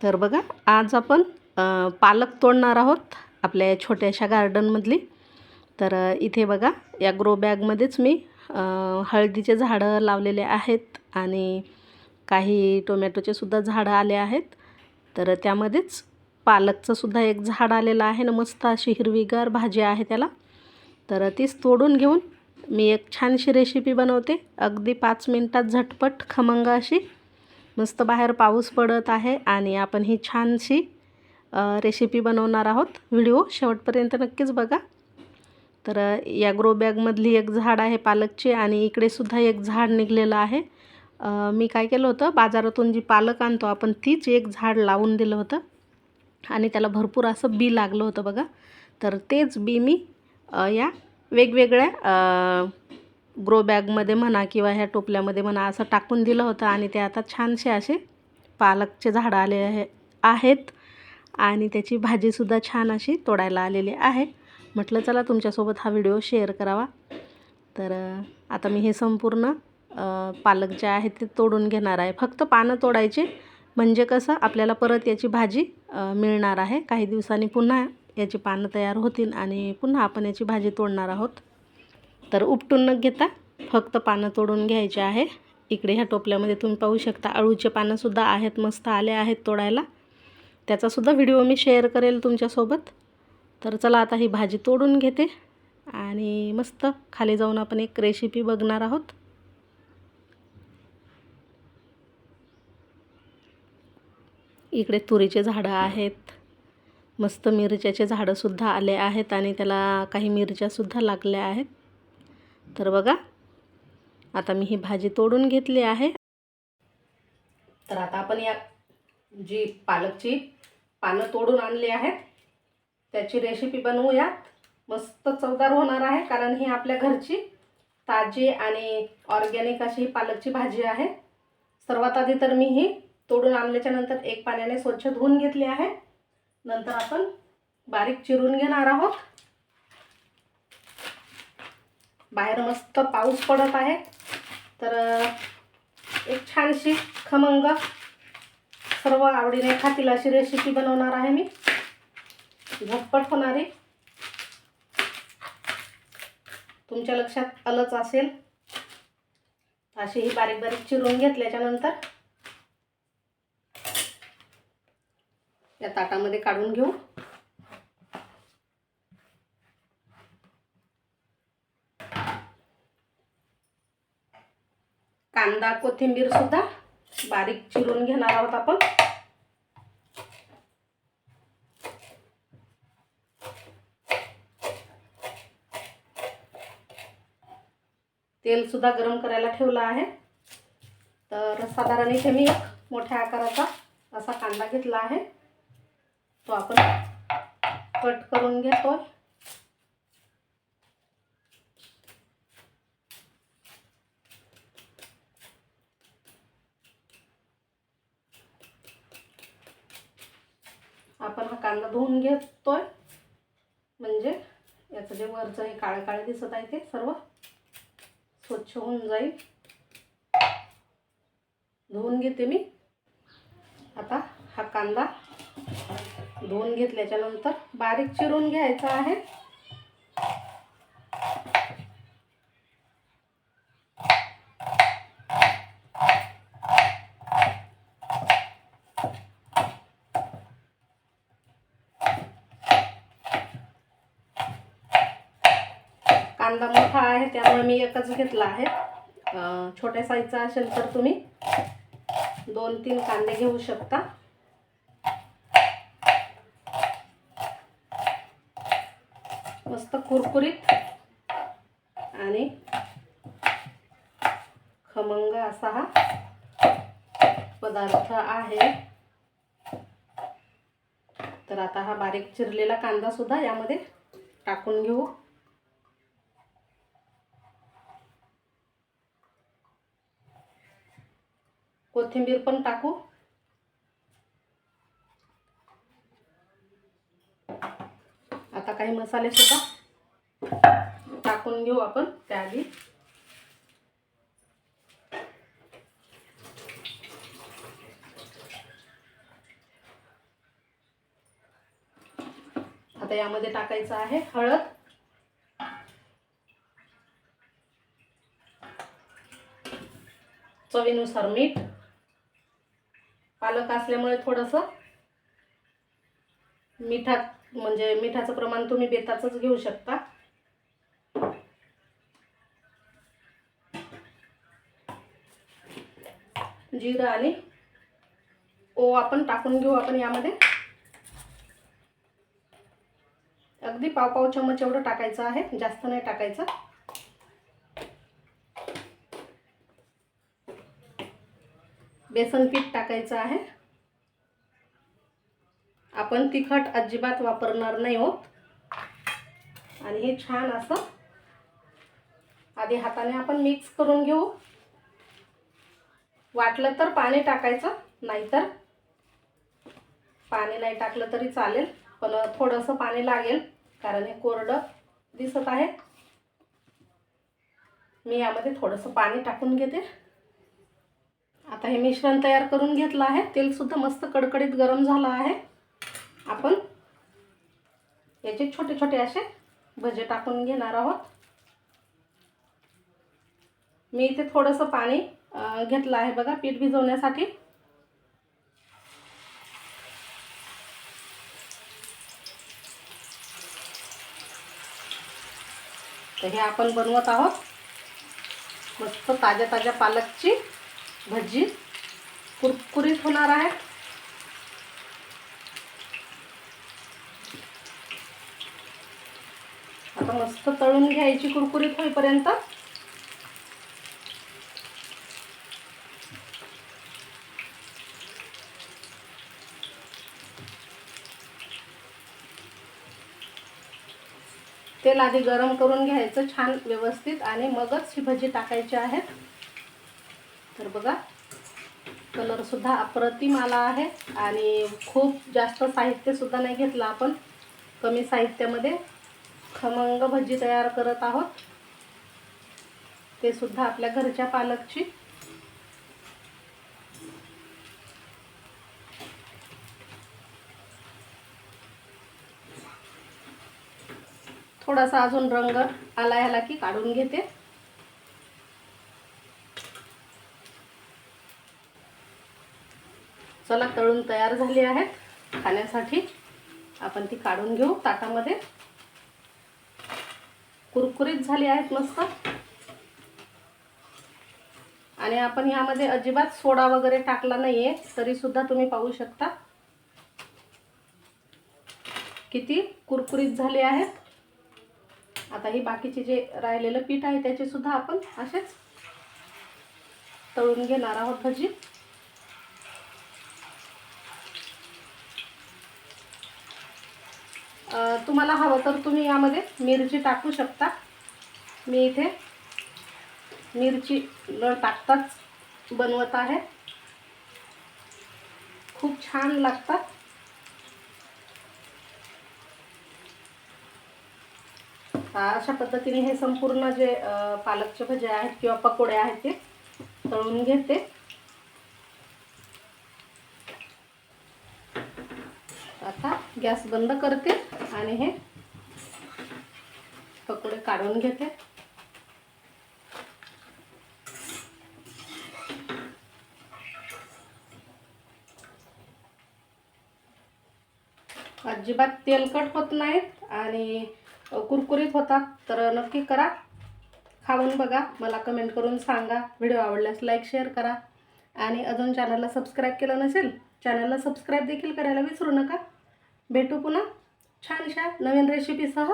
तर बघा आज आपण पालक तोडणार आहोत आपल्या या छोट्याशा गार्डनमधली. तर इथे बघा या ग्रो बॅगमध्येच मी हळदीचे झाडं लावलेले आहेत आणि काही टोमॅटोचे सुद्धा झाडं आले आहेत. तर त्यामध्येच पालकचं सुद्धा एक झाड आलेलं आहे ना मस्त अशी हिरवीगार भाजी आहे त्याला. तर तीच तोडून घेऊन मी एक छानशी रेसिपी बनवते. अगदी पाच मिनटात झटपट खमंग अशी मस्त बाहेर पाऊस पडत आहे आणि आपण ही छानशी रेसिपी बनवणार आहोत. व्हिडिओ शेवटपर्यंत नक्कीच बघा. तर या ग्रो बॅगमधली एक झाड आहे पालकची आणि इकडेसुद्धा एक झाड निघलेलं आहे. मी काय केलं होतं बाजारातून जी पालक आणतो आपण तीच एक झाड लावून दिलं होतं. आणि त्याला भरपूर असं बी लागलं होतं बघा. तर तेच बी मी या वेगवेगळ्या ग्रो बॅगमध्ये म्हणा किंवा ह्या टोपल्यामध्ये म्हणा असं टाकून दिलं होतं आणि ते आता छानसे असे पालकचे झाडं आले आहे आहेत. आणि त्याची भाजीसुद्धा छान अशी तोडायला आलेली आहे. म्हटलं चला तुमच्यासोबत हा व्हिडिओ शेअर करावा. तर आता मी हे संपूर्ण पालक जे आहे ते तोडून घेणार आहे. फक्त पानं तोडायचे म्हणजे कसं आपल्याला परत याची भाजी मिळणार आहे. काही दिवसांनी पुन्हा याची पानं तयार होतील आणि पुन्हा आपण याची भाजी तोडणार आहोत. तर उपटून न घेता फक्त पानं तोडून घ्यायचे आहे. इकडे ह्या टोपल्यामध्ये तुम्ही पाहू शकता अळूचे पानंसुद्धा आहेत मस्त आले आहेत तोडायला. त्याचासुद्धा व्हिडिओ मी शेअर करेल तुमच्यासोबत. तर चला आता ही भाजी तोडून घेते आणि मस्त खाली जाऊन आपण एक रेसिपी बघणार आहोत. इकडे तुरीचे झाडं आहेत मस्त मिरच्याचे झाडंसुद्धा आले आहेत आणि त्याला काही मिरच्यासुद्धा लागल्या आहेत. तर बघा आता मी ही भाजी तोडून घेतली आहे. तर आता आपण या जी पालकची पानं तोडून आणली आहेत त्याची रेसिपी बनवूयात. मस्त चवदार होणार आहे कारण ही आपल्या घरची ताजी आणि ऑर्गॅनिक अशी ही पालकची भाजी आहे. सर्वात आधी तर मी ही तोडून आणल्याच्या नंतर एक पाण्याने स्वच्छ धुवून घेतली आहे. नंतर आपण बारीक चिरून घेणार आहोत. बाहेर मस्त पाऊस पडत आहे. तर एक छानशी खमंग सर्व आवडीने खातील अशी रेसिपी बनवणार आहे मी. झटपट होणारी. तुमच्या लक्षात आलंच असेल. अशी ही बारीक बारीक चिरून घेतल्याच्यानंतर या ताटामध्ये काढून घेऊ. कांदा कोथिंबीर सुद्धा बारीक चिरून घेणार आहोत आपण. तेल सुद्धा गरम करायला ठेवलं आहे. तर साधारण इथे मी एक मोठ्या आकाराचा असा कांदा घेतला आहे. तो आपण कट करून घेतोय. आपण हा कांदा धुवून घेतोय. म्हणजे याचं जे वरचं हे काळे काळे दिसत आहे ते सर्व स्वच्छ होऊन जाईल. धुवून घेते मी. आता हा कांदा धुवून घेतल्याच्या नंतर बारीक चिरून घ्यायचा आहे. कांदा मोठा आहे त्यामुळे मी एकच घेतला आहे. छोट्या साईजचा असेल तर तुम्ही दोन तीन कांदे घेऊ शकता. मस्त कुरकुरीत आणि खमंग असा हा पदार्थ आहे. तर आता हा बारीक चिरलेला कांदा सुद्धा यामध्ये टाकून घेऊ. कोथिंबीर पण टाकू. आता काही मसाले सुद्धा टाकून घेऊ आपण त्या आधी आता यामध्ये टाकायचं आहे हळद. चवीनुसार मीठ. पालक असल्यामुळे थोडंसं मिठात म्हणजे मिठाचं प्रमाण तुम्ही बेताचंच घेऊ शकता. जिरं आणि ओ आपण टाकून घेऊ आपण यामध्ये. अगदी पाव पाव चमच एवढं टाकायचं आहे जास्त नाही टाकायचं. बेसन पीठ टाकायचं आहे. आपण तिखट अजिबात वापरणार नाही होत. आणि हे छान असं आधी हाताने आपण मिक्स करून घेऊ. वाटलं तर पाणी टाकायचं नाहीतर पाणी नाही टाकलं तरी चालेल पण थोडंसं पाणी लागेल कारण हे कोरडं दिसत आहे. मी यामध्ये थोडंसं पाणी टाकून घेते. आता हे मिश्रण तयार करून घेतलं आहे. तेलसुद्धा मस्त कडकडीत गरम झालं आहे. आपण याचे छोटे छोटे असे भजे टाकून घेणार आहोत. मी इथे थोडंसं पाणी घेतलं आहे बघा पीठ भिजवण्यासाठी. तर हे आपण बनवत आहोत. मस्त ताज्या ताज्या पालकची. भजी कुरकुरीत होणार आहे. आता मस्त तळून घ्यायची कुरकुरीत होईपर्यंत. तेल आधी गरम करून घ्यायचं छान व्यवस्थित आणि मगच ही भजी टाकायची आहेत तर बघा कलरसुद्धा अप्रतिम आला आहे आणि खूप जास्त साहित्यसुद्धा नाही घेतलं आपण. कमी साहित्यामध्ये खमंग भजी तयार करत आहोत. ते सुद्धा आपल्या घरच्या पालकची. थोडासा अजून रंग आला ह्याला की काढून घेते. चला तळून तयार झाली आहेत. खाण्यासाठी आपण ती काढून घेऊ ताटामध्ये. कुरकुरीत झाली आहेत मस्त. आणि आपण ह्यामध्ये अजिबात सोडा वगैरे टाकला नाही आहे तरीसुद्धा तुम्ही पाहू शकता. किती कुरकुरीत झाले आहेत. आता ही बाकीचे जे राहिलेलं पीठ आहे त्याचे सुद्धा आपण असेच तळून घेणार आहोत भजी. तुम्हाला हवं तर तुम्ही यामध्ये मिरची टाकू शकता. मी इथे मिरची न टाकताच बनवत आहे. खूप छान लागतात. अशा पद्धतीने हे संपूर्ण जे पालकचे भजे आहेत किंवा पकोडे आहेत ते तळून घेते. आता गॅस बंद करते. आणि हे पकोडे काढून घेते. अजिबात तेलकट होत नाहीत आणि कुरकुरीत होतात तर नक्की करा. खाऊन बघा मला कमेंट करून सांगा. व्हिडिओ आवडल्यास लाईक शेअर करा. आणि अजून चॅनलला सबस्क्राईब केलं नसेल चॅनलला सबस्क्राईब देखील करायला विसरू नका. भेटू पुन्हा. छानशा नवीन रेसिपीसह